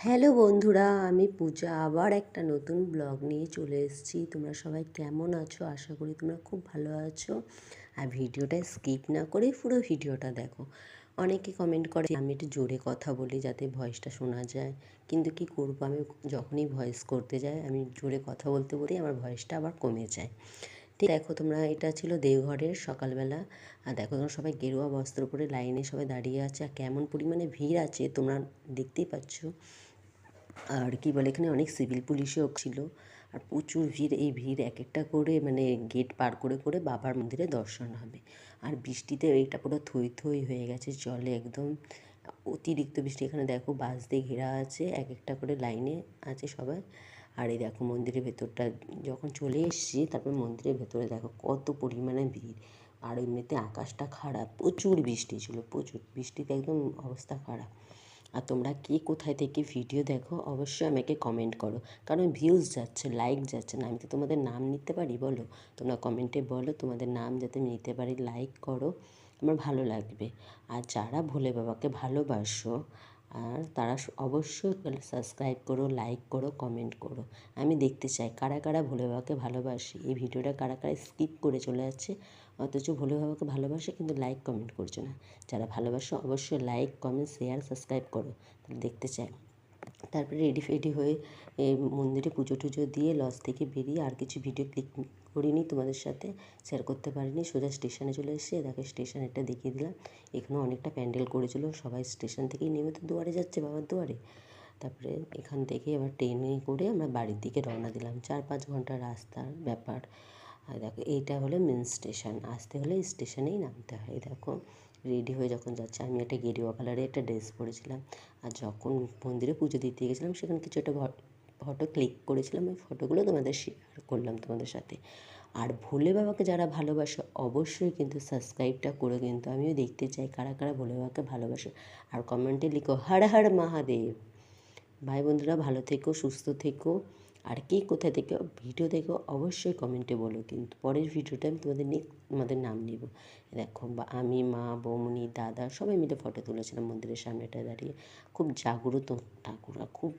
Hello বন্ধুরা, আমি পূজা। আবার একটা নতুন ব্লগ নিয়ে চলে এসেছি। তোমরা সবাই কেমন আছো? আশা করি তোমরা খুব ভালো আছো। আর ভিডিওটা স্কিপ না করে পুরো ভিডিওটা দেখো। অনেকে কমেন্ট করে আমি একটু জোরে কথা বলি যাতে ভয়েসটা শোনা যায়। কিন্তু কি করব? আমি যখনই ভয়েস করতে যাই, আমি জোরে কথা বলতে বলতেই আমার ভয়েসটা আবার কমে যায়। ঠিক দেখো, তোমরা এটা ছিল দেওঘরের সকালবেলা। আর দেখো, তোমরা সবাই গেরুয়া বস্ত্র পরে লাইনে সবাই দাঁড়িয়ে আছে। আর কেমন পরিমাণে ভিড় আছে তোমরা দেখতেই পাচ্ছ। আর কি বলে, এখানে অনেক সিভিল পুলিশও ছিল। আর প্রচুর ভিড়, এই ভিড় এক একটা করে মানে গেট পার করে করে বাবার মন্দিরে দর্শন হবে। আর বৃষ্টিতে এটা পুরো থই থই হয়ে গেছে, জলে একদম। অতিরিক্ত বৃষ্টি, এখানে দেখো বাস দিয়ে ঘেরা আছে, এক একটা করে লাইনে আছে সবাই আর এই দেখো মন্দিরের ভেতরটা, যখন চলে এসেছি, তারপর মন্দিরের ভেতরে দেখো কত পরিমাণে ভিড়। আর এমনিতে আকাশটা খারাপ, প্রচুর বৃষ্টি ছিল, প্রচুর। বৃষ্টিতে একদম অবস্থা খারাপ। আর তোমরা কে কোথায় থেকে ভিডিও দেখো, অবশ্যই আমাকে কমেন্ট করো। কারণ ভিউজ যাচ্ছে লাইক যাচ্ছে না, আমি তো তোমাদের নাম নিতে পারি বলো? তোমরা কমেন্টে বলো, তোমাদের নাম যাতে আমি নিতে পারি লাইক করো, আমার ভালো লাগবে। আর যারা ভোলে বাবাকে ভালোবাসো আর তারা অবশ্যই সাবস্ক্রাইব করো লাইক করো কমেন্ট করো। আমি দেখতে চাই কারা কারা ভোলে বাবাকে ভালোবাসি। এই ভিডিওটা কারা কারা স্কিপ করে চলে যাচ্ছে, অথচ ভোলে বাবাকে ভালোবাসে কিন্তু লাইক কমেন্ট করছে না। যারা ভালোবাসো অবশ্যই লাইক কমেন্ট শেয়ার সাবস্ক্রাইব করো। তাহলে দেখতে চাই। তারপরে রেডি ফেডি হয়ে মন্দিরে পুজো টুজো দিয়ে লজ থেকে বেরিয়ে আর কিছু ভিডিও ক্লিক করিনি তোমাদের সাথে শেয়ার করতে পারিনি। সোজা স্টেশনে চলে এসেছি। দেখো স্টেশন একটা দেখিয়ে দিলাম। এখানেও অনেকটা প্যান্ডেল করেছিল। সবাই স্টেশন থেকেই নেমে তো দুয়ারে যাচ্ছে বাবার দুয়ারে। তারপরে এখান থেকে আবার ট্রেনে করে আমরা বাড়ির দিকে রওনা দিলাম। চার পাঁচ ঘণ্টার রাস্তার ব্যাপার। আর দেখো, এইটা হলো মেন স্টেশন আসতে হলে স্টেশনেই নামতে হয়। দেখো রেডি হয়ে যখন যাচ্ছে, আমি একটা গেরুয়া কালারের একটা ড্রেস পরেছিলাম। আর যখন মন্দিরে পুজো দিতে গেছিলাম, সেখানে কিছু একটা ফটো ক্লিক করেছিলাম। ওই ফটোগুলো তোমাদের শেয়ার করলাম তোমাদের সাথে। আর ভোলে বাবাকে যারা ভালোবাসে, অবশ্যই কিন্তু সাবস্ক্রাইবটা করে কিন্তু আমিও দেখতে চাই, কারা কারা ভোলে বাবাকে ভালোবাসে। আর কমেন্টে লিখো, হর হর মহাদেব। ভাই বন্ধুরা, ভালো থেকো, সুস্থ থেকো। আর কে কোথায় থেকে ভিডিও দেখো অবশ্যই কমেন্টে বলো। কিন্তু পরের ভিডিওটা আমি তোমাদের নিয়ে তোমাদের নাম নেব। দেখো, বা আমি, মা বৌমনি দাদা সবাই মিলে ফটো তুলেছিলাম মন্দিরের সামনেটা দাঁড়িয়ে। খুব জাগ্রত ঠাকুরা, খুব